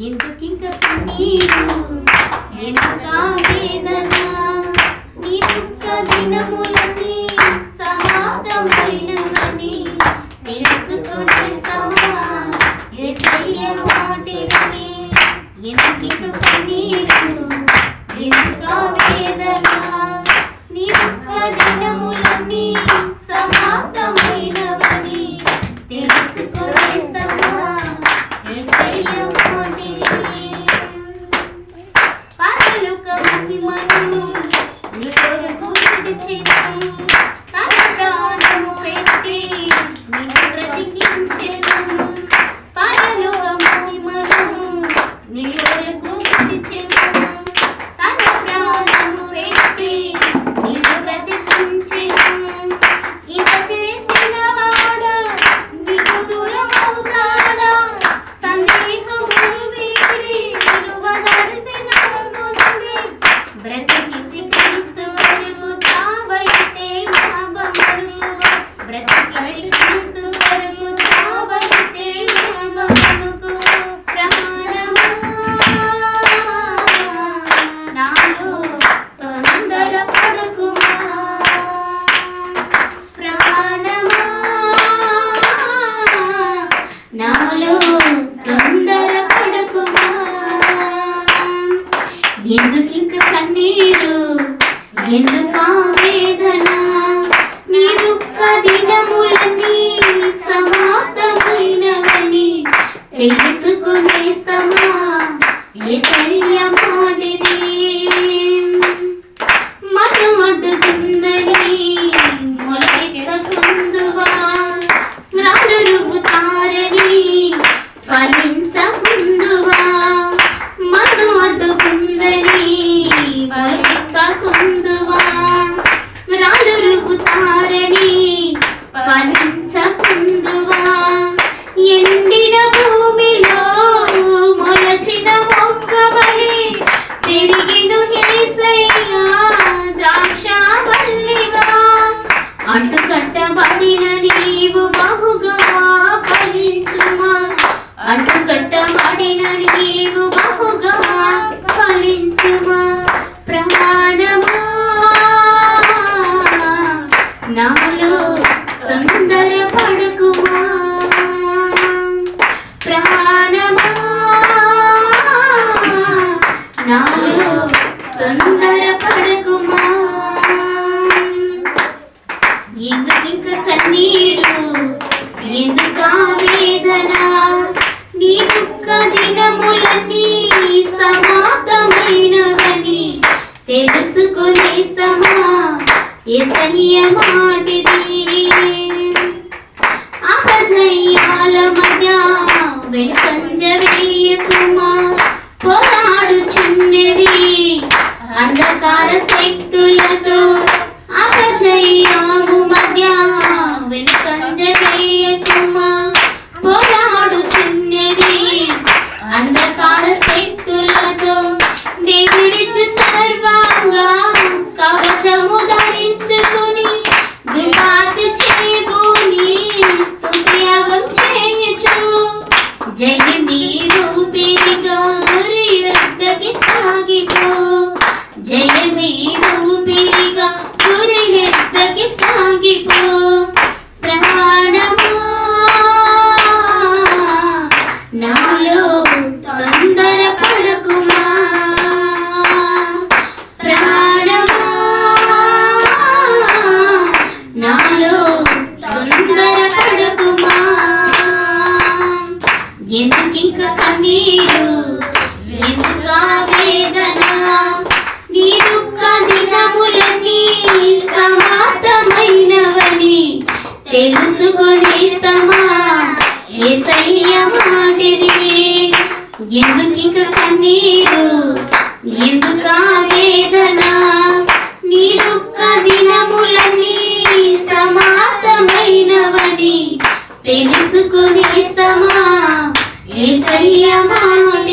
ఎందుకింక కన్నీరు? ఎందుక వేదన? నీ దుఃఖ దినములని కొరకు విడిచెను. తన ప్రాణము పెట్టి నిన్ను బ్రతికించెను. పరలోక మహిమను నీ కొరకు విడిచెను. తన ప్రాణము పెట్టి నిన్ను బ్రతికించెను. ఇంత చేసిన వాడా నీకు దూరమవుతాడా? సందేహములు వీడి నిలువదలసిన ముందే ఎందుక అంటుకట్టబడిన నీవు బహుగా ఫలించుమా. అంటుకట్టబడిన నీవు బహుగా ఫలించుమా. ప్రమాణమా. నా తెలుసుకునేస్తమా? ఎసనియ మాటిది. అపజయాల మధ్య వెనుక ఎందుకింక కన్నీరు ఎందుక వేదన నీ దుఃఖ దినములన్నీ సమాతమైనవని తెలుసుకొనేస్తమా ఏసయ్య మాటిది ఎందుకింక కన్నీరు ఎందుక వేదన నీ దుఃఖ దినములన్నీ సమాతమైనవని తెలుసుకొనేస్తమా Кейсария мама.